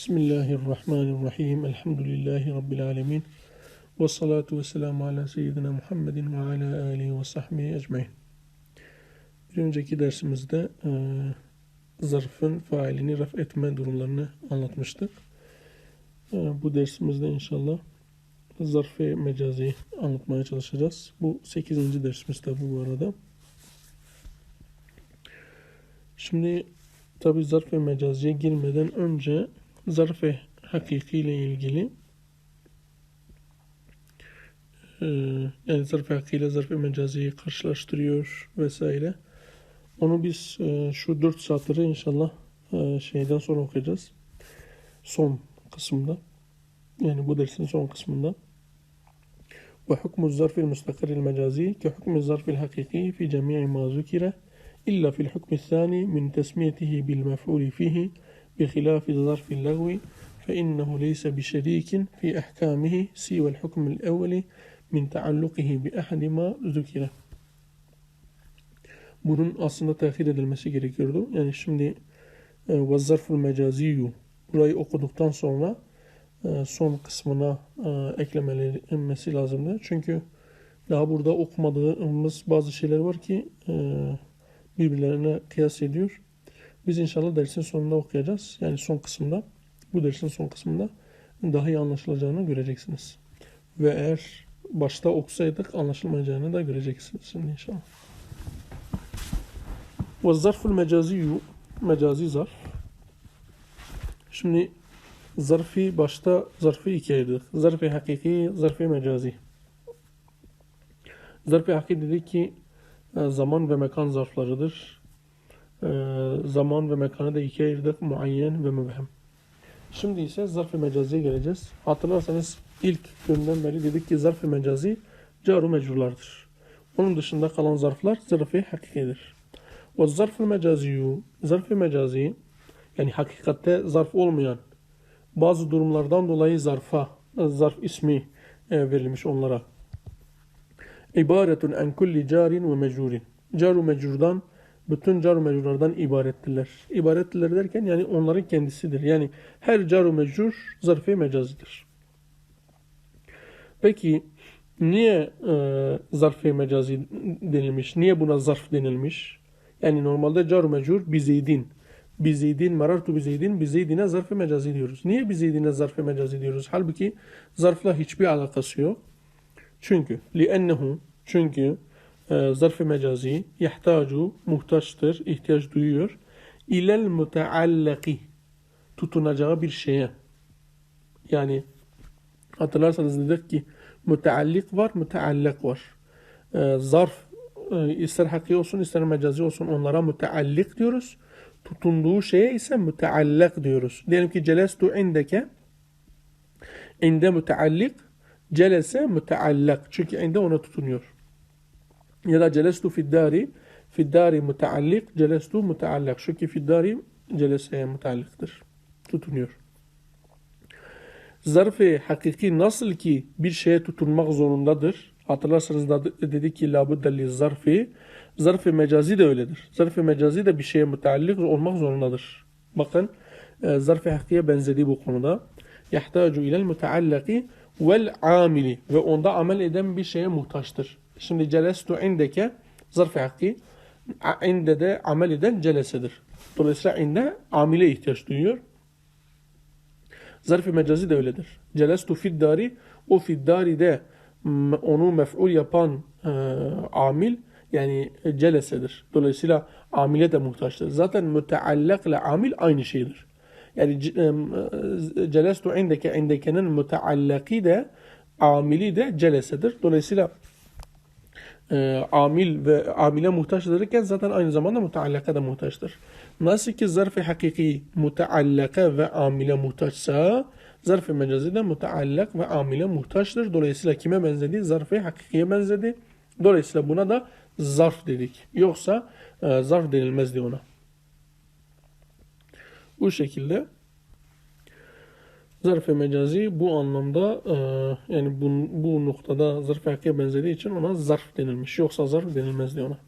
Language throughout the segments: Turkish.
Bismillahirrahmanirrahim. Elhamdülillahi Rabbil alemin. Ve salatu ve selamu ala seyyidina Muhammedin ve ala alihi ve sahbihi ecmain. Bir önceki dersimizde e, zarfın failini raf etme durumlarını anlatmıştık. E, bu dersimizde inşallah zarf ve mecazi anlatmaya çalışacağız. Bu 8. dersimiz tabi bu arada. Şimdi tabi zarf ve mecaziye girmeden önce zarf ve hakiki ile ilgili e, yani zarf ve hakiki ile zarf ve mecaziyi karşılaştırıyor vesaire. Onu biz e, şu dört satırı inşallah e, şeyden sonra okuyacağız. Son kısımda. Yani bu dersin son kısmında. Ve hukmu zarfil müstakiril mecazi ke hukmu zarfil hakiki fi cemi'i ma illa fil hukmi thani min tesmiyetihi bil mef'uli fihi بخلاف ظرف اللغو فإنه ليس بشريك في أحكامه سوى الحكم الأول من تعلقه بأحد ما ذكر bunun aslında tehir edilmesi gerekiyordu. Yani şimdi e, vazzarful mecaziyu burayı okuduktan sonra e, son kısmına e, eklemelenmesi lazımdı. Çünkü daha burada okumadığımız bazı şeyler var ki e, birbirlerine kıyas ediyor. Biz inşallah dersin sonunda okuyacağız. Yani son kısımda, bu dersin son kısmında daha iyi anlaşılacağını göreceksiniz. Ve eğer başta okusaydık anlaşılmayacağını da göreceksiniz şimdi inşallah. Ve zarful mecaziyu mecazi zarf. Şimdi zarfi başta zarfı ikiye ayırdık. Zarfi hakiki, zarfi mecazi. Zarfi hakiki dedik ki zaman ve mekan zarflarıdır. Zaman ve mekanı da ikiye ayırdık. Muayyen ve mübhem. Şimdi ise zarf-ı mecaziye geleceğiz. Hatırlarsanız ilk günden beri dedik ki zarf-ı mecazi caru mecrurlardır. Onun dışında kalan zarflar zarf-ı hakikidir. Ve zarf-ı mecaziyu, zarf-ı mecazi yani hakikatte zarf olmayan bazı durumlardan dolayı zarfa, zarf ismi verilmiş onlara. İbaretun en kulli carin ve mecrurin. Caru mecrurdan bütün car mecrurlardan ibarettirler. İbarettirler derken yani onların kendisidir. Yani her car mecrur zarf-ı mecazidir. Peki niye e, zarf-ı mecazi denilmiş? Niye buna zarf denilmiş? Yani normalde car mecrur bizeydin. Bizeydin, marartu bizeydin, bizeydine zarf-ı mecazi diyoruz. Niye bizeydine zarf-ı mecazi diyoruz? Halbuki zarfla hiçbir alakası yok. Çünkü li'ennehu çünkü zarf-ı mecazi yahtacu muhtaçtır, ihtiyaç duyuyor. İlel muteallaki tutunacağı bir şeye. Yani hatırlarsanız dedik ki müteallik var, müteallak var. Zarf ister hakiki olsun ister mecazi olsun onlara müteallik diyoruz. Tutunduğu şeye ise müteallak diyoruz. Diyelim ki celestu indeke inde müteallik celese müteallak. Çünkü inde ona tutunuyor. Ya da celestu fiddari fiddari müteallik celestu müteallak. Çünkü fiddari celeseye mütealliktir. Tutunuyor. Zarf-ı hakiki nasıl ki bir şeye tutunmak zorundadır. Hatırlarsanız da dedik ki labuddelli zarfi. Zarf-ı mecazi de öyledir. Zarf-ı mecazi de bir şeye müteallik olmak zorundadır. Bakın zarf-ı hakikiye benzediği bu konuda. Yahtacu ilel müteallaki vel amili ve onda amel eden bir şeye muhtaçtır. Şimdi celestu indeke zarf-ı hakki inde de amel eden celesedir. Dolayısıyla inde amile ihtiyaç duyuyor. Zarf-ı mecazi de öyledir. Celestu fiddari o fiddari de onu mef'ul yapan e, amil yani celesedir. Dolayısıyla amile de muhtaçtır. Zaten müteallak ile amil aynı şeydir. Yani e, celestu indeke indekenin müteallaki de amili de celesedir. Dolayısıyla e, amil ve amile muhtaçtırken zaten aynı zamanda muteallaka da muhtaçtır. Nasıl ki zarf-ı hakiki muteallaka ve amile muhtaçsa zarf-ı mecazi de muteallak ve amile muhtaçtır. Dolayısıyla kime benzedi? Zarf-ı hakikiye benzedi. Dolayısıyla buna da zarf dedik. Yoksa e, zarf denilmezdi ona. Bu şekilde zarf-ı mecazi bu anlamda e, yani bu, bu noktada zarf-ı hakikiye benzediği için ona zarf denilmiş. Yoksa zarf denilmezdi ona.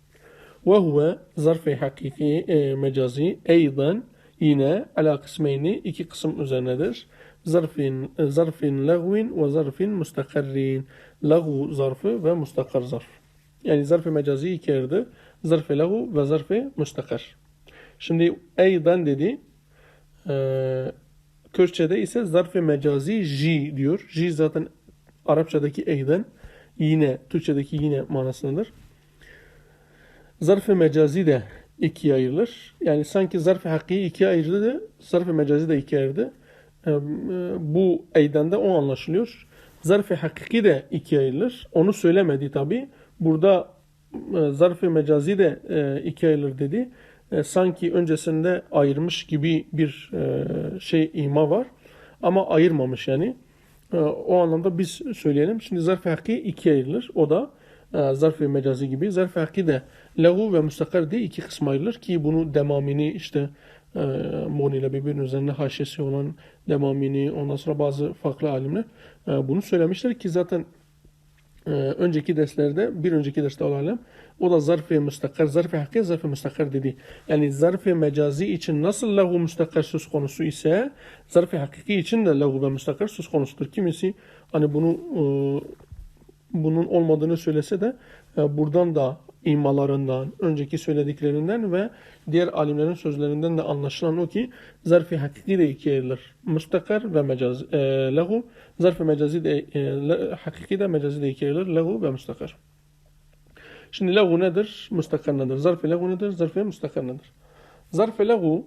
Ve huve zarf-ı hakiki e, mecazi eydan yine ala kısmeyni iki kısım üzerinedir. Zarfin, zarfin lagvin ve zarfin mustakarrin. Lagu zarfı ve mustakar zarf. Yani zarf-ı mecazi iki yerde. Zarf-ı lagu ve zarf-ı mustakar. Şimdi eydan dedi. Ee, Kürtçe'de ise zarf-ı mecazi ji diyor. Ji zaten Arapçadaki eyden yine Türkçedeki yine manasındadır. Zarf-ı mecazi de ikiye ayrılır. Yani sanki zarf-ı hakiki ikiye ayırdı, zarf-ı mecazi de ikiye ayırdı. Ee, Bu eydende o anlaşılıyor. Zarf-ı hakiki de ikiye ayrılır. Onu söylemedi tabi. Burada e, zarf-ı mecazi de e, ikiye ayrılır dedi. E, Sanki öncesinde ayırmış gibi bir e, şey ima var. Ama ayırmamış yani. E, O anlamda biz söyleyelim. Şimdi zarf-ı hakiki ikiye ayrılır. O da zarf-ı mecazi gibi. Zarf-ı hakiki de lehu ve müstakar diye iki kısma ayrılır ki bunu demamini işte e, Moni ile birbirinin üzerinde haşesi olan demamini ondan sonra bazı farklı alimler bunu söylemişler ki zaten önceki derslerde bir önceki derste olalım o da zarf-ı müstakar zarf-ı hakiki müstakar dedi. Yani zarf-ı mecazi için nasıl lehu müstakar söz konusu ise zarf-ı hakiki için de lehu ve müstakar söz konusudur. Kimisi hani bunu e, bunun olmadığını söylese de e, buradan da imalarından, önceki söylediklerinden ve diğer alimlerin sözlerinden de anlaşılan o ki zarf-ı hakiki de ikiye ayrılır. Müstakar ve mecaz. E, lehu, zarf-ı mecazi de, e, hakiki de mecazi de ikiye ayrılır. Lehu ve müstakar. Şimdi lehu nedir? Müstakar nedir? Zarf-ı lehu nedir? Zarf-ı müstakar nedir? Zarf-ı lehu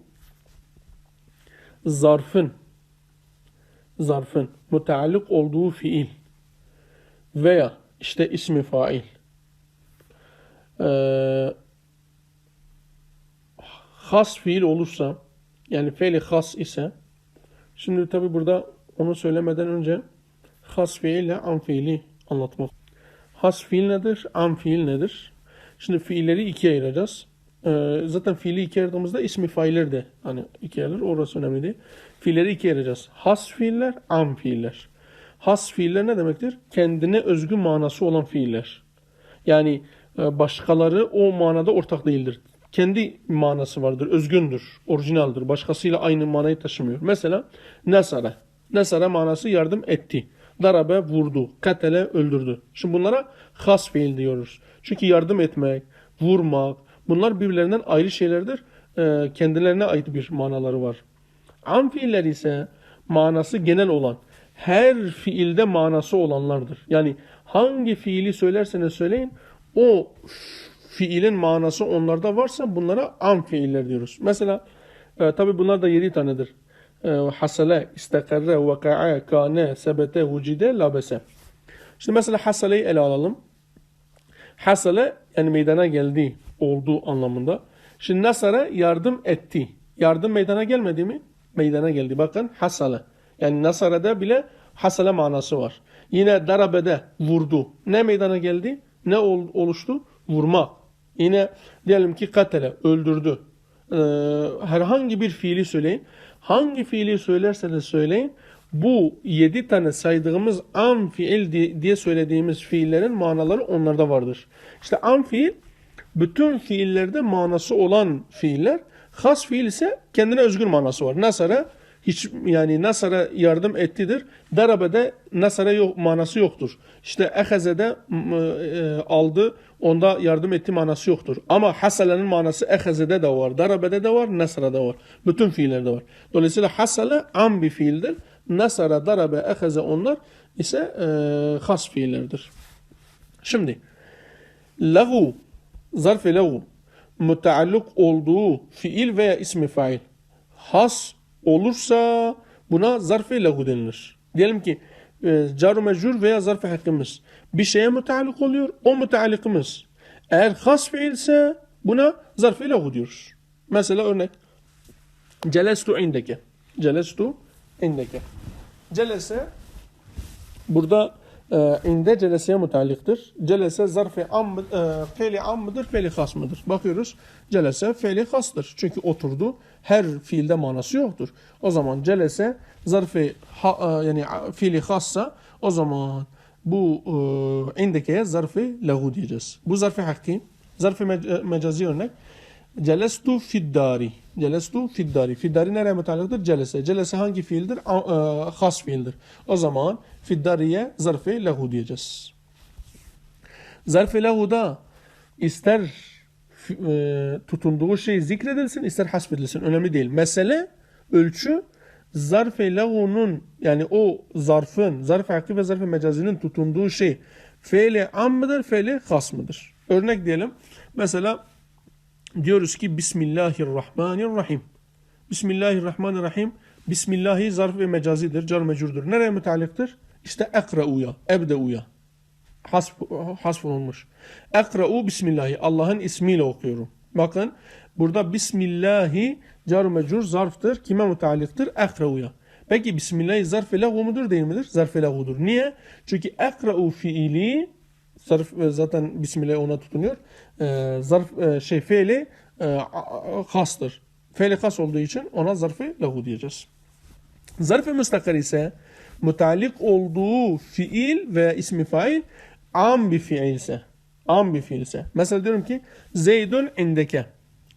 zarfın zarfın müteallık olduğu fiil veya işte ismi fail ee, has fiil olursa yani fiili has ise şimdi tabi burada onu söylemeden önce has fiil ile an fiili anlatmak. Has fiil nedir? An fiil nedir? Şimdi fiilleri ikiye ayıracağız. Ee, zaten fiili ikiye ayırdığımızda ismi failler de hani ikiye ayrılır. Orası önemli değil. Fiilleri ikiye ayıracağız. Has fiiller, an fiiller. Has fiiller ne demektir? Kendine özgü manası olan fiiller. Yani e, başkaları o manada ortak değildir. Kendi manası vardır, özgündür, orijinaldir. Başkasıyla aynı manayı taşımıyor. Mesela nesara. Nesara manası yardım etti. Darabe vurdu, katele öldürdü. Şimdi bunlara has fiil diyoruz. Çünkü yardım etmek, vurmak bunlar birbirlerinden ayrı şeylerdir. E, Kendilerine ait bir manaları var. Am fiiller ise manası genel olan, her fiilde manası olanlardır. Yani hangi fiili söylerseniz söyleyin, o fiilin manası onlarda varsa bunlara am fiiller diyoruz. Mesela e, tabi bunlar da yedi tanedir. E, hasale, istekarre, vaka'a, kane, sebete, hucide, labese. Şimdi mesela hasaleyi ele alalım. Hasale yani meydana geldi, olduğu anlamında. Şimdi nasara yardım etti. Yardım meydana gelmedi mi? Meydana geldi. Bakın hasale. Yani nasarada bile hasale manası var. Yine darabede vurdu. Ne meydana geldi? Ne ol- oluştu? Vurma. Yine diyelim ki katele, öldürdü. Ee, herhangi bir fiili söyleyin. Hangi fiili söylerseniz söyleyin. Bu yedi tane saydığımız an fiil di- diye söylediğimiz fiillerin manaları onlarda vardır. İşte an fiil bütün fiillerde manası olan fiiller. Has fiil ise kendine özgür manası var. Nasara hiç yani Nasara yardım ettidir. Darabe'de Nasara yok, manası yoktur. İşte Eheze'de e, aldı. Onda yardım etti manası yoktur. Ama Hasale'nin manası Eheze'de de var. Darabe'de de var. Nasara'da var. Bütün fiillerde var. Dolayısıyla Hasale am bir fiildir. Nasara, Darabe, Eheze onlar ise e, has fiillerdir. Şimdi lehu zarf-ı lehu müteallık olduğu fiil veya ismi fail has olursa buna zarf-ı lehu denilir. Diyelim ki e, car mecrur veya zarf-ı hakkımız bir şeye müteallık oluyor. O müteallıkımız eğer has fiilse buna zarf-ı lehu diyoruz. Mesela örnek celestu indeke. Celestu indeke. Celese burada inde celeseye mutallıktır. Celese zarf-ı am, e, fiili am mıdır, fiili has mıdır? Bakıyoruz. Celese fiili hastır. Çünkü oturdu. Her fiilde manası yoktur. O zaman celese zarf-ı ha- e, yani fiili hassa o zaman bu e, indekeye zarf-ı lehu diyeceğiz. Bu zarf-ı hakki. Zarf-ı me- mecazi örnek. Celestu fiddari. Celestu fiddari. Fiddari nereye müteallıktır? Celese. Celese hangi fiildir? A- e, has fiildir. O zaman fiddariye zarf-ı lehu diyeceğiz. Zarf-ı lehu'da ister f- e, tutunduğu şey zikredilsin, ister hasbedilsin. Önemli değil. Mesele, ölçü zarf-ı lehu'nun yani o zarfın, zarf-ı hakiki ve zarf-ı mecazinin tutunduğu şey feili am mıdır, feili has mıdır? Örnek diyelim. Mesela diyoruz ki Bismillahirrahmanirrahim. Bismillahirrahmanirrahim. Bismillahi zarf ve mecazidir, car mecurdur. Nereye müteallıktır? İşte ekra'uya, ebde'uya. Hasf, hasf olmuş. Ekra'u Bismillahi. Allah'ın ismiyle okuyorum. Bakın burada Bismillahi car mecur zarftır. Kime müteallıktır? Ekra'uya. Peki Bismillahi zarf-ı lehu mudur değil midir? Zarf-ı lehudur. Niye? Çünkü ekra'u fiili zarf zaten Bismillah ona tutunuyor. Ee, zarf e, şey fiili e, hastır. Fiili has olduğu için ona zarf-ı lehu diyeceğiz. Zarf-ı müstakar ise müteallik olduğu fiil ve ismi fail am bir fiilse. Am bir fiilse. Mesela diyorum ki Zeydun indeke.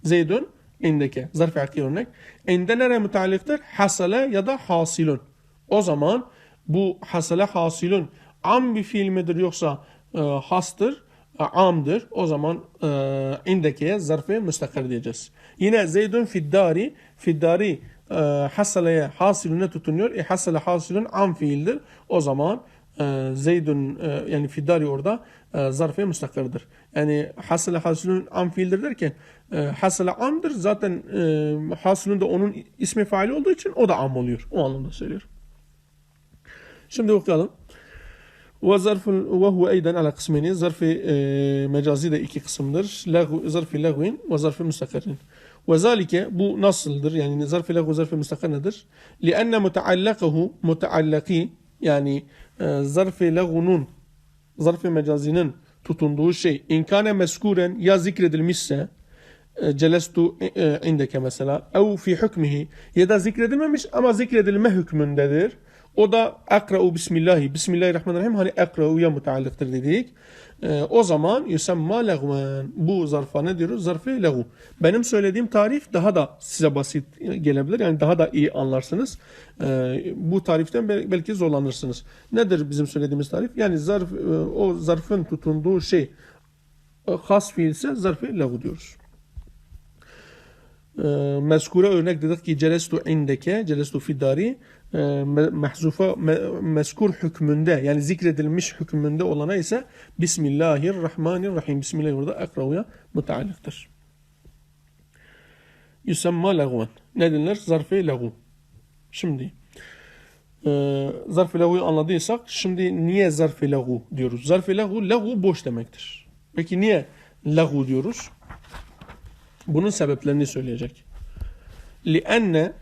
Zeydun indeke. Zarf-ı hakiki örnek. İnde nereye müteallıktır? Hasale ya da hasilun. O zaman bu hasale hasilun am bir fiil midir yoksa e, hastır, e, amdır. O zaman e, indekeye zarf-ı müstakar diyeceğiz. Yine Zeydun fiddari, fiddari e, hasaleye hasilüne tutunuyor. E, hasale hasilün am fiildir. O zaman e, Zeydun e, yani fiddari orada e, zarf-ı müstakardır. Yani hasale hasilün am fiildir derken e, hasale amdır. Zaten e, hasilün de onun ismi faili olduğu için o da am oluyor. O anlamda söylüyor. Şimdi okuyalım. Huve eyden ala kısmini zarf e, mecazi de iki kısımdır. Lahu, zarf-ı lagvin ve zarf-ı zalike bu nasıldır? Yani zarf-ı lahu zarf-ı müstakar nedir? Lianne muteallakahu muteallaki yani e, zarf-ı lagunun zarf-ı mecazinin tutunduğu şey inkane meskuren ya zikredilmişse e, celestu e, indeke mesela ev fi hükmihi ya da zikredilmemiş ama zikredilme hükmündedir. O da akra'u bismillahi. Bismillahirrahmanirrahim hani akra'uya muteallıktır dedik. E, o zaman yusemma lagven. Bu zarfa ne diyoruz? Zarfı lehu. Benim söylediğim tarif daha da size basit gelebilir. Yani daha da iyi anlarsınız. E, bu tariften bel- belki zorlanırsınız. Nedir bizim söylediğimiz tarif? Yani zarf, e, o zarfın tutunduğu şey e, has fiilse zarfı lehu diyoruz. E, mezkure örnek dedik ki celestu indeke, celestu fiddari e, me- mehzufa me- mezkur hükmünde yani zikredilmiş hükmünde olana ise Bismillahirrahmanirrahim. Bismillah burada akrauya müteallıktır. Yusemma lagvan. Ne denilir? Zarf-ı lagu. Şimdi e, zarf-ı lagu'yu anladıysak şimdi niye zarf-ı lagu diyoruz? Zarf-ı lagu, lagu boş demektir. Peki niye lagu diyoruz? Bunun sebeplerini söyleyecek. لأن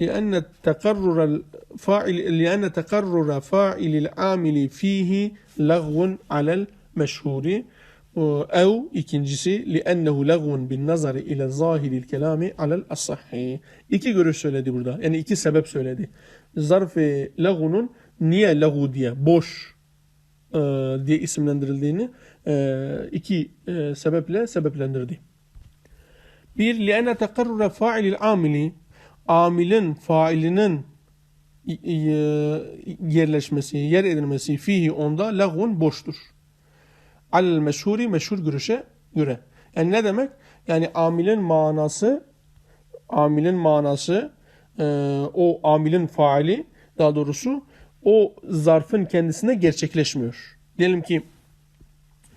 لأن تقرر الفاعل لأن تقرر فاعل العامل فيه لغو على المشهور أو ikincisi لأنه لغو بالنظر إلى ظاهر الكلام على الأصح iki görüş söyledi burada yani iki sebep söyledi zarf-ı lagunun niye lagu diye boş e, diye isimlendirildiğini e, iki e, sebeple sebeplendirdi. Bir, لِأَنَّ تَقَرُّرَ فَاعِلِ الْعَامِلِ Amilin, failinin y- y- yerleşmesi, yer edilmesi fihi onda lagun boştur. Alel meşhuri, meşhur görüşe göre. Yani ne demek? Yani amilin manası, amilin manası, e, o amilin faili, daha doğrusu o zarfın kendisine gerçekleşmiyor. Diyelim ki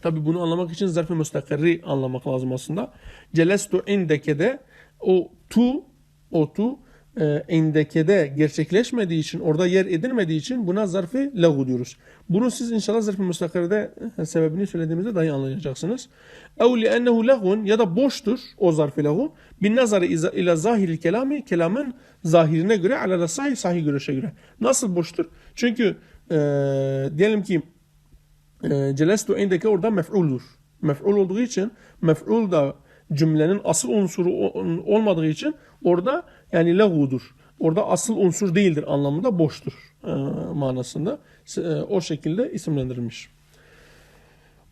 tabi bunu anlamak için zarf-ı müstakarri anlamak lazım aslında. Celestu indekede o tu o tu e, indekede gerçekleşmediği için orada yer edilmediği için buna zarf-ı lehu diyoruz. Bunu siz inşallah zarf-ı müstakarde e, sebebini söylediğimizde daha iyi anlayacaksınız. Ev li'ennehu lehun ya da boştur o zarf-ı lehu bin nazarı ila zahiril kelami kelamın zahirine göre ala sahih sahih görüşe göre. Nasıl boştur? Çünkü e, diyelim ki e, celestu indeki orada mef'uldur. Mef'ul olduğu için mef'ul da cümlenin asıl unsuru olmadığı için orada yani lehudur. orada asıl unsur değildir anlamında boştur e, manasında. E, o şekilde isimlendirilmiş.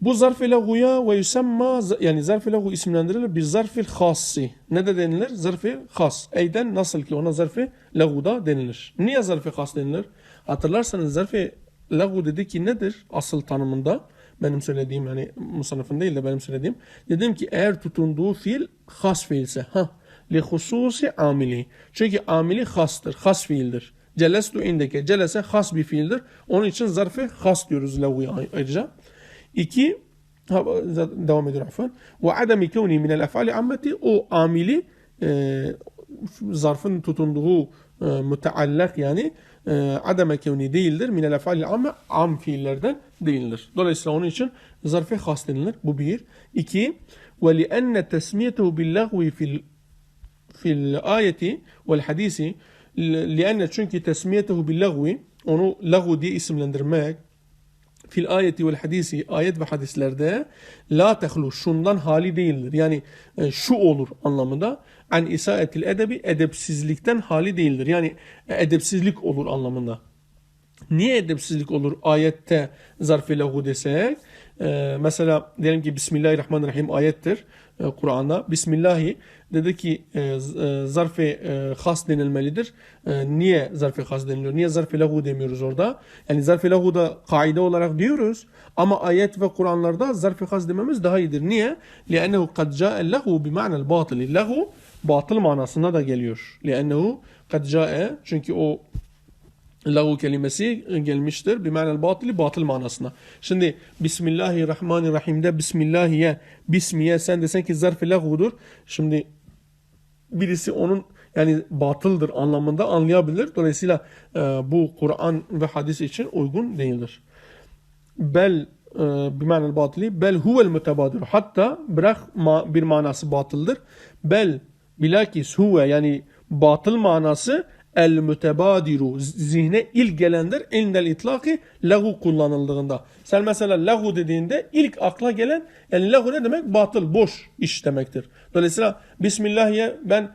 Bu zarf-ı leguya ve yusemma yani zarf-ı legu isimlendirilir bir zarf-ı khassi. Ne de denilir? Zarf-ı khas. Eyden nasıl ki ona zarf-ı leguda denilir. Niye zarf-ı khas denilir? Hatırlarsanız zarf-ı legu dedi ki nedir asıl tanımında? Benim söylediğim hani musannafın değil de benim söylediğim. Dedim ki eğer tutunduğu fiil has fiilse. Ha. Li hususi amili. Çünkü amili hastır. Has fiildir. Celestu indeke. Celese has bir fiildir. Onun için zarfı has diyoruz leguya ayrıca. İki, devam ediyor afwan. Ve ademi kevni minel efali ammeti o amili e, zarfın tutunduğu e, müteallak yani e, ademe kevni değildir. Minel efali amme am fiillerden değildir. Dolayısıyla onun için zarfe has denilir. Bu bir. İki, ve li enne tesmiyetehu billahvi fil ayeti vel hadisi lianne çünkü tesmiyetehu billahvi onu lahu diye isimlendirmek fil ayeti vel hadisi ayet ve hadislerde la tehlu şundan hali değildir. Yani e, şu olur anlamında an isaetil edebi edepsizlikten hali değildir. Yani e, edepsizlik olur anlamında. Niye edepsizlik olur ayette zarf-ı lehu desek? Ee, mesela diyelim ki Bismillahirrahmanirrahim ayettir e, Kur'an'da. Bismillahi dedi ki e, e, zarf-ı e, has denilmelidir. E, niye zarf-ı has deniliyor? Niye zarf-ı lehu demiyoruz orada? Yani zarf-ı lehu da kaide olarak diyoruz ama ayet ve Kur'anlarda zarf-ı has dememiz daha iyidir. Niye? لِأَنَّهُ قَدْ جَاءَ اللَّهُ بِمَعْنَ الْبَاطِلِ Lehu batıl manasında da geliyor. لِأَنَّهُ قَدْ جَاءَ çünkü o Lahu kelimesi gelmiştir. Bimanel batili batıl manasına. Şimdi Bismillahirrahmanirrahim'de Bismillahiye, Bismiye sen desen ki zarf-ı lahudur. Şimdi birisi onun yani batıldır anlamında anlayabilir. Dolayısıyla e, bu Kur'an ve hadis için uygun değildir. Bel e, bimanel batili bel huvel mütebadir. Hatta bırak ma, bir manası batıldır. Bel bilakis huve yani batıl manası el mütebadiru zihne ilk gelendir indel itlaki lehu kullanıldığında. Sen mesela lehu dediğinde ilk akla gelen yani lehu ne demek? Batıl, boş iş demektir. Dolayısıyla Bismillah'ye ben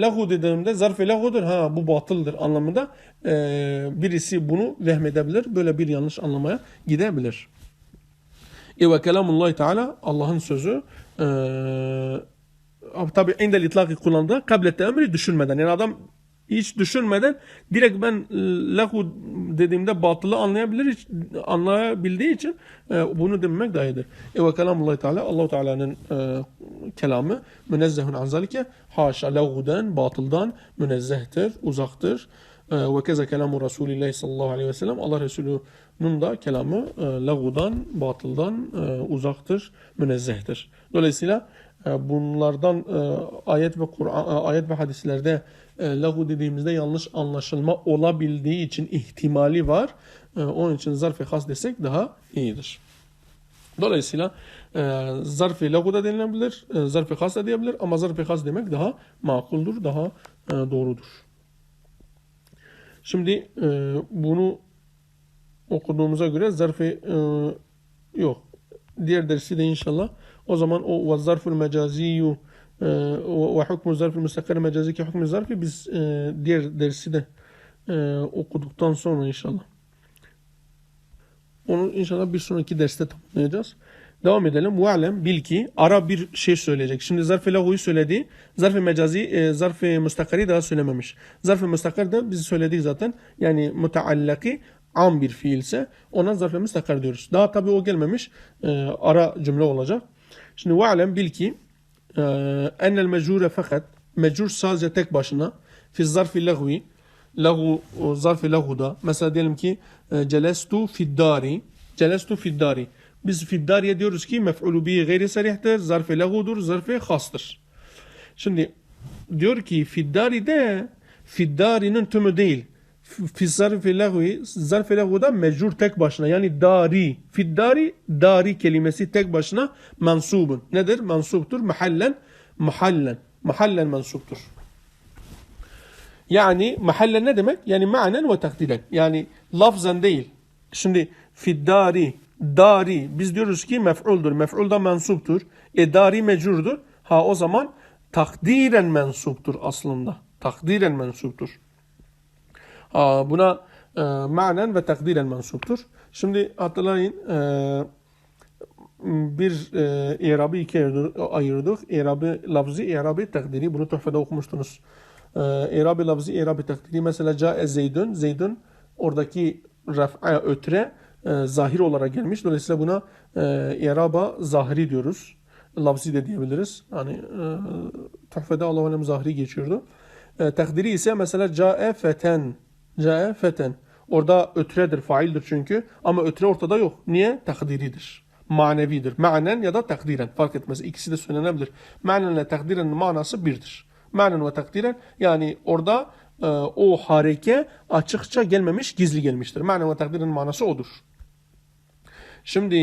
lehu dediğimde zarf-ı lehudur. Ha bu batıldır anlamında e, birisi bunu vehmedebilir. Böyle bir yanlış anlamaya gidebilir. Ve kelamullahi teala Allah'ın sözü e, tabi indel itlaki kullandığı kablette emri düşünmeden. Yani adam hiç düşünmeden direkt ben e, lahu dediğimde batılı anlayabilir anlayabildiği için e, bunu demek daha iyidir. E ve kelamullah Teala Allah Teala'nın e, kelamı münezzehun an zalike haşa lahudan batıldan münezzehtir, uzaktır. E, ve keza kelamu Resulullah sallallahu aleyhi ve sellem Allah Resulü'nün da kelamı e, lahudan, batıldan uzaktır, münezzehtir. Dolayısıyla bunlardan ayet ve Kur'an ayet ve hadislerde lahu dediğimizde yanlış anlaşılma olabildiği için ihtimali var. Onun için zarf-ı has desek daha iyidir. Dolayısıyla zarf-ı lahu da denilebilir, zarf-ı has da diyebilir ama zarf-ı has demek daha makuldur, daha doğrudur. Şimdi bunu okuduğumuza göre zarf-ı yok. Diğer dersi de inşallah o zaman o ve zarful mecaziyu e, ve hukmu zarfı müstakar mecazi ki hukmu zarfı biz e, diğer dersi de e, okuduktan sonra inşallah. Onu inşallah bir sonraki derste tamamlayacağız. Devam edelim. Ve'lem bil ki ara bir şey söyleyecek. Şimdi zarf-ı lahuyu söyledi. Zarf-ı mecazi, e, zarf-ı müstakari daha söylememiş. Zarf-ı müstakar da biz söyledik zaten. Yani muteallaki am bir fiilse ona zarf-ı müstakar diyoruz. Daha tabii o gelmemiş. E, ara cümle olacak. Şimdi ve'lem bil ki e, enel mecure fakat mecur sadece tek başına fi zarfi lehvi lehu zarfi lehuda mesela diyelim ki e, celestu fiddari celestu fiddari biz fiddariye diyoruz ki mef'ulu bi gayri sarihtir zarfi lehudur zarfi hastır şimdi diyor ki fiddari de fiddarinin tümü değil fi zarfi lehvi zarfi lehvuda mecrur tek başına yani dari fiddari dari kelimesi tek başına mansubun. Nedir? Mansubtur mahallen mahallen. Mahallen mansubtur. Yani mahallen ne demek? Yani manen ve takdiren yani lafzen değil. Şimdi fiddari dari biz diyoruz ki mef'uldur. Mef'ul da mensuptur e dari mecrurdur. Ha o zaman takdiren mensuptur aslında. Takdiren mensuptur buna e, manen ve takdiren mensuptur. Şimdi hatırlayın e, bir e, irabı ikiye ayırdık-. İrabı lafzı, irabı takdiri. Bunu tuhfede okumuştunuz. E, irabı lafzı, irabı takdiri. Mesela cae zeydün. Zeydün oradaki raf'a ötre e, zahir olarak gelmiş. Dolayısıyla buna e, iraba zahiri diyoruz. Lafzı da diyebiliriz. Hani e, tuhfede Allah alem zahiri geçiyordu. E, takdiri ise mesela cae feten. Cae feten. Orada ötredir, faildir çünkü. Ama ötre ortada yok. Niye? Takdiridir. Manevidir. Manen ya da takdiren. Fark etmez. İkisi de söylenebilir. Manen ile takdirenin manası birdir. Manen ve takdiren yani orada e, o hareke açıkça gelmemiş, gizli gelmiştir. Manen ve takdirenin manası odur. Şimdi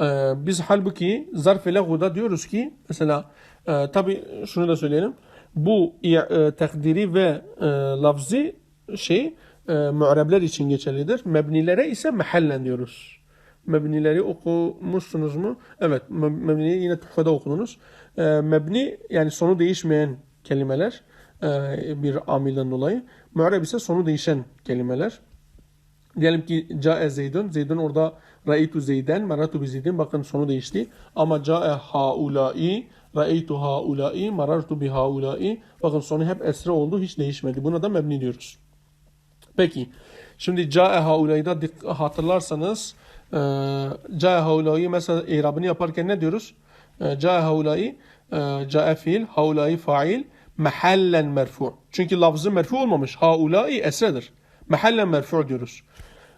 e, biz halbuki zarf-ı leguda diyoruz ki mesela e, tabi şunu da söyleyelim. Bu e, takdiri ve e, lafzi şey e, mu'rebler için geçerlidir. Mebnilere ise mehallen diyoruz. Mebnileri okumuşsunuz mu? Evet, me- mebniyi yine tuhfada okudunuz. E, mebni yani sonu değişmeyen kelimeler e, bir amilden dolayı. Mu'reb ise sonu değişen kelimeler. Diyelim ki cae zeydun. Zeydun orada ra'eytu zeyden, marartu bi zeydin. Bakın sonu değişti. Ama cae haulai, ra'eytu haulai, marartu bi haulai. Bakın sonu hep esre oldu. Hiç değişmedi. Buna da mebni diyoruz. Peki. Şimdi cae haulai'da dik- hatırlarsanız e, cae mesela irabını yaparken ne diyoruz? E, cae haulai e, fiil, haulai fail, mehallen merfu. Çünkü lafzı merfu olmamış. Haulai esredir. Mehallen merfu diyoruz.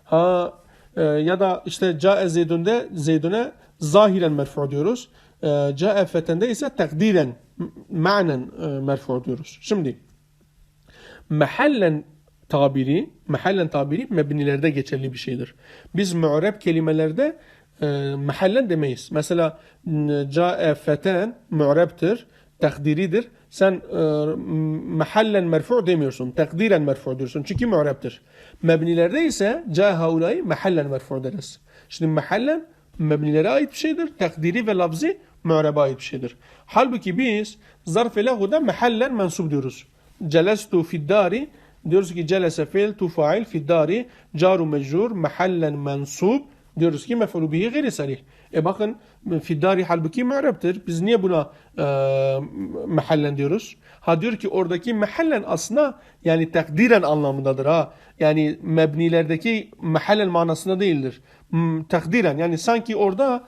Ha e, ya da işte cae zeydünde zeydüne zahiren merfu diyoruz. E, cae ise takdiren manen e, diyoruz. Şimdi mehallen tabiri, mehallen tabiri mebnilerde geçerli bir şeydir. Biz mu'reb kelimelerde e, mehallen demeyiz. Mesela cae feten mu'rebtir, takdiridir. Sen e, mehallen merfu demiyorsun, takdiren merfu diyorsun. Çünkü mu'rebtir. Mebnilerde ise cae haulai mehallen merfu deriz. Şimdi mehallen mebnilere ait bir şeydir. Takdiri ve lafzi mu'rebe ait bir şeydir. Halbuki biz zarf-ı lehuda mehallen mensup diyoruz. Celestu fiddari diyoruz ki celese fiil tu fail fiddari caru mecrur mehallen mensub diyoruz ki mef'ulu bihi gayri sarih. E bakın fiddari halbuki mu'rabdır. Biz niye buna e, mehallen diyoruz? Ha diyor ki oradaki mehallen aslında yani takdiren anlamındadır ha. Yani mebnilerdeki mehallen manasında değildir. M, takdiren yani sanki orada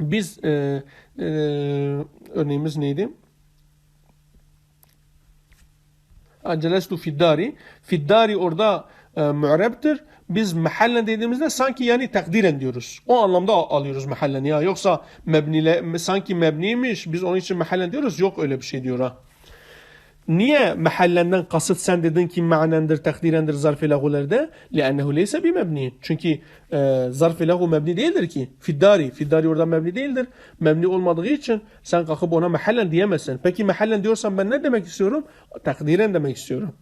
biz e, e, örneğimiz neydi? Celestu fiddari. Fiddari orada e, mu'rebtir. Biz mehallen dediğimizde sanki yani takdiren diyoruz. O anlamda alıyoruz mehallen ya. Yoksa mebnile sanki mebniymiş biz onun için mehallen diyoruz. Yok öyle bir şey diyor ha. Niye mahallenden kasıt sen dedin ki manendir, takdirendir zarf-ı lehulerde? لِأَنَّهُ لَيْسَ بِمَبْنِيٍ Çünkü e, zarf-ı lehu mebni değildir ki. Fiddari. Fiddari orada mebni değildir. Mebni olmadığı için sen kalkıp ona mahallen diyemezsin. Peki mahallen diyorsan ben ne demek istiyorum? Takdiren demek istiyorum.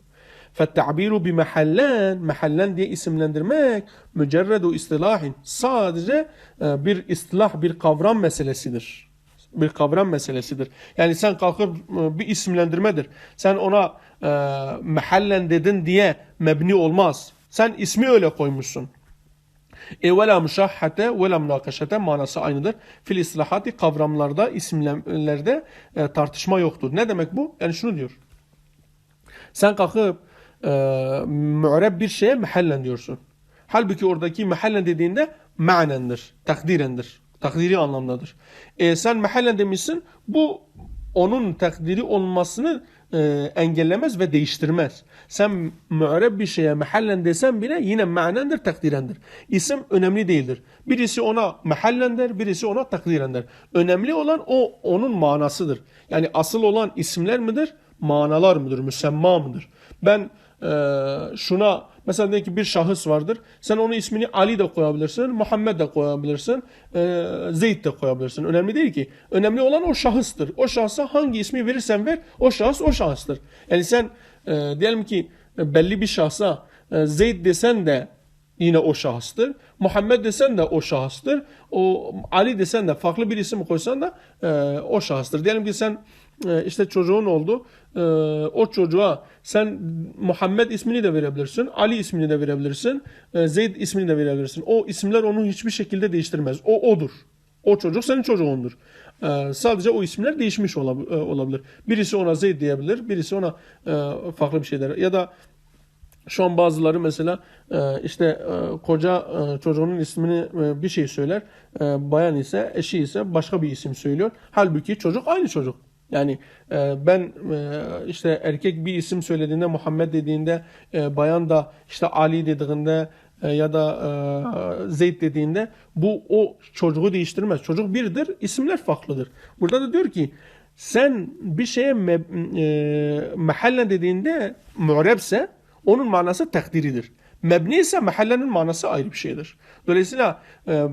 فَالتَّعْبِيرُ بِمَحَلَّنْ Mahallen diye isimlendirmek mücerredu istilahin. Sadece e, bir istilah, bir kavram meselesidir bir kavram meselesidir. Yani sen kalkıp e, bir isimlendirmedir. Sen ona e, mehallen dedin diye mebni olmaz. Sen ismi öyle koymuşsun. E ve la müşahhate ve la münakaşate manası aynıdır. Fil islahati kavramlarda, isimlerde e, tartışma yoktur. Ne demek bu? Yani şunu diyor. Sen kalkıp e, mu'reb bir şeye mehallen diyorsun. Halbuki oradaki mehallen dediğinde manendir, takdirendir. Takdiri anlamdadır. E, sen mehallen demişsin, bu onun takdiri olmasını e, engellemez ve değiştirmez. Sen mu'reb bir şeye mehallen desen bile yine manendir, takdirendir. İsim önemli değildir. Birisi ona mehallen der, birisi ona takdiren der. Önemli olan o onun manasıdır. Yani asıl olan isimler midir, manalar mıdır, müsemma mıdır? Ben e, şuna mesela diyelim ki bir şahıs vardır. Sen onun ismini Ali de koyabilirsin, Muhammed de koyabilirsin, e, Zeyd de koyabilirsin. Önemli değil ki. Önemli olan o şahıstır. O şahsa hangi ismi verirsen ver, o şahıs o şahıstır. Yani sen e, diyelim ki belli bir şahsa e, Zeyd desen de yine o şahıstır. Muhammed desen de o şahıstır. O Ali desen de farklı bir isim koysan da e, o şahıstır. Diyelim ki sen işte çocuğun oldu. E, o çocuğa sen Muhammed ismini de verebilirsin, Ali ismini de verebilirsin, e, Zeyd ismini de verebilirsin. O isimler onu hiçbir şekilde değiştirmez. O odur. O çocuk senin çocuğundur. E, sadece o isimler değişmiş olab- e, olabilir. Birisi ona Zeyd diyebilir, birisi ona e, farklı bir şey der. Ya da şu an bazıları mesela e, işte e, koca e, çocuğunun ismini e, bir şey söyler. E, Bayan ise eşi ise başka bir isim söylüyor. Halbuki çocuk aynı çocuk. Yani e, ben e, işte erkek bir isim söylediğinde Muhammed dediğinde e, bayan da işte Ali dediğinde ya da Zeyd dediğinde bu o çocuğu değiştirmez. Çocuk birdir, isimler farklıdır. Burada da diyor ki sen bir şeye me- e, mahalle dediğinde mu'rebse onun manası takdiridir. Mebni ise mahallenin manası ayrı bir şeydir. Dolayısıyla e,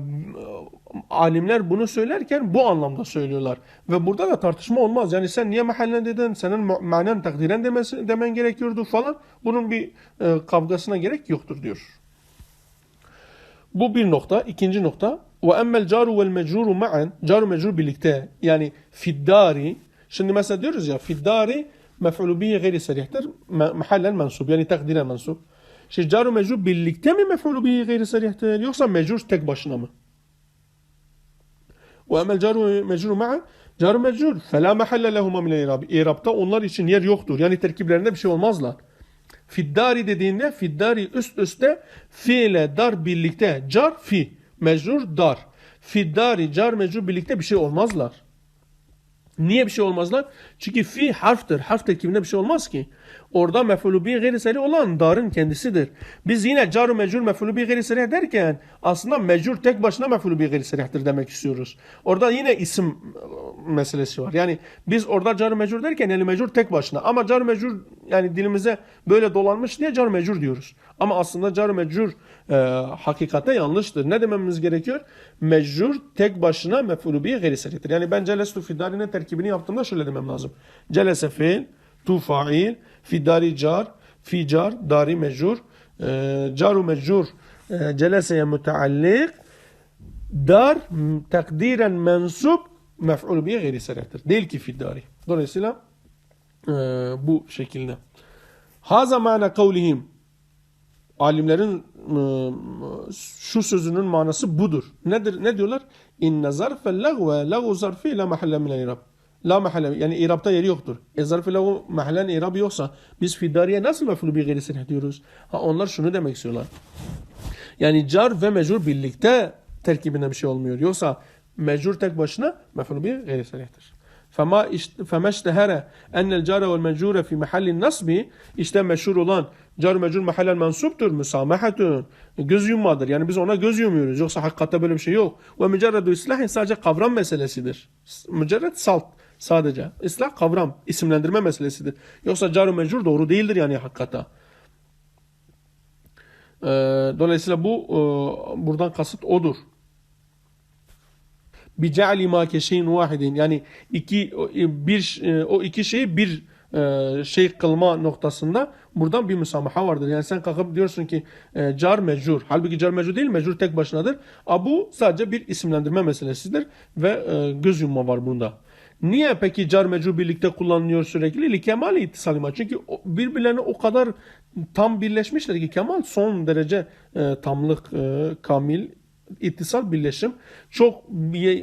alimler bunu söylerken bu anlamda söylüyorlar. Ve burada da tartışma olmaz. Yani sen niye mahallen dedin, senin manen takdiren demesi, demen gerekiyordu falan. Bunun bir e, kavgasına gerek yoktur diyor. Bu bir nokta. İkinci nokta. Ve emmel caru vel ma'en. Caru mecrur birlikte. Yani fiddari. Şimdi mesela diyoruz ya fiddari mef'ulu bihi gayri serihtir. Mahallen mensup. Yani takdiren mensup. Şimdi caru mecrur birlikte mi mef'ulu bihi gayri serihtir? Yoksa mecrur tek başına mı? Ve emel caru mecrur ma'a caru mecrur fela mahalle lehuma min irab. İrabta onlar için yer yoktur. Yani terkiplerinde bir şey olmazlar. Fiddari dediğinde fiddari üst üste fiile dar birlikte car fi mecrur dar. Fiddari car mecrur birlikte bir şey olmazlar. Niye bir şey olmazlar? Çünkü fi harftir. Harf terkibinde bir şey olmaz ki. Orada mef'ulü bi gayri olan darın kendisidir. Biz yine caru mecrur mef'ulü bi gayri derken aslında mecrur tek başına mef'ulü bi gayri demek istiyoruz. Orada yine isim e, meselesi var. Yani biz orada caru mecrur derken yani mecrur tek başına ama caru mecrur yani dilimize böyle dolanmış diye caru mecrur diyoruz. Ama aslında caru mecrur e, hakikate yanlıştır. Ne dememiz gerekiyor? Mecrur tek başına mef'ulü bi gayri. Yani ben celestu fidarinin terkibini yaptığımda şöyle demem lazım. Celese fiil tu fail, fidari car, fi car, dari mecrur, e, caru mecrur, e, celeseye müteallik, dar takdiren mensup mef'ul biye gayri serihtir. Değil ki fiddari. Dolayısıyla e, bu şekilde. Haza mana kavlihim Alimlerin e, şu sözünün manası budur. Nedir? Ne diyorlar? İnne zarfe lagve lagu zarfi la mahalle minel irab. La mahalle yani irabta yeri yoktur. E zarfı lagu mahallen irab yoksa biz fiddariye nasıl mef'ul bi gayri serih diyoruz? Ha onlar şunu demek istiyorlar. Yani car ve mecrur birlikte terkibinde bir şey olmuyor. Yoksa mecrur tek başına mef'ul bir gayri sarihtir. فما فما اشتهر ان الجار والمجرور في محل النصب işte meşhur olan car mecrur mahallen mensuptur müsamahatun göz yummadır. Yani biz ona göz yumuyoruz. Yoksa hakikatte böyle bir şey yok. Ve mücerredu islahin sadece kavram meselesidir. Mücerred salt sadece. İslah kavram isimlendirme meselesidir. Yoksa car mecrur doğru değildir yani hakikate ee, dolayısıyla bu e, buradan kasıt odur. Bi ce'li ma keşeyin vahidin. Yani iki bir e, o iki şeyi bir e, şey kılma noktasında buradan bir müsamaha vardır. Yani sen kalkıp diyorsun ki e, car mecrur. Halbuki car mecrur değil, mecrur tek başınadır. A bu sadece bir isimlendirme meselesidir ve e, göz yumma var bunda. Niye peki car mecrur birlikte kullanılıyor sürekli? Li kemali ittisalima. Çünkü birbirlerine o kadar tam birleşmişler ki kemal son derece e, tamlık, e, kamil, ittisal birleşim. Çok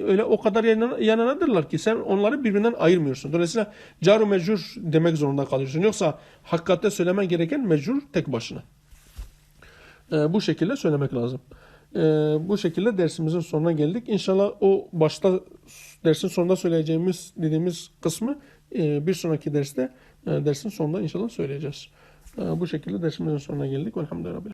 öyle o kadar yanına, yanınadırlar ki sen onları birbirinden ayırmıyorsun. Dolayısıyla car mecrur demek zorunda kalıyorsun. Yoksa hakikatte söylemen gereken mecrur tek başına. E, bu şekilde söylemek lazım. E, bu şekilde dersimizin sonuna geldik. İnşallah o başta dersin sonunda söyleyeceğimiz dediğimiz kısmı e, bir sonraki derste e, dersin sonunda inşallah söyleyeceğiz. E, bu şekilde dersimizin sonuna geldik. Elhamdülillah.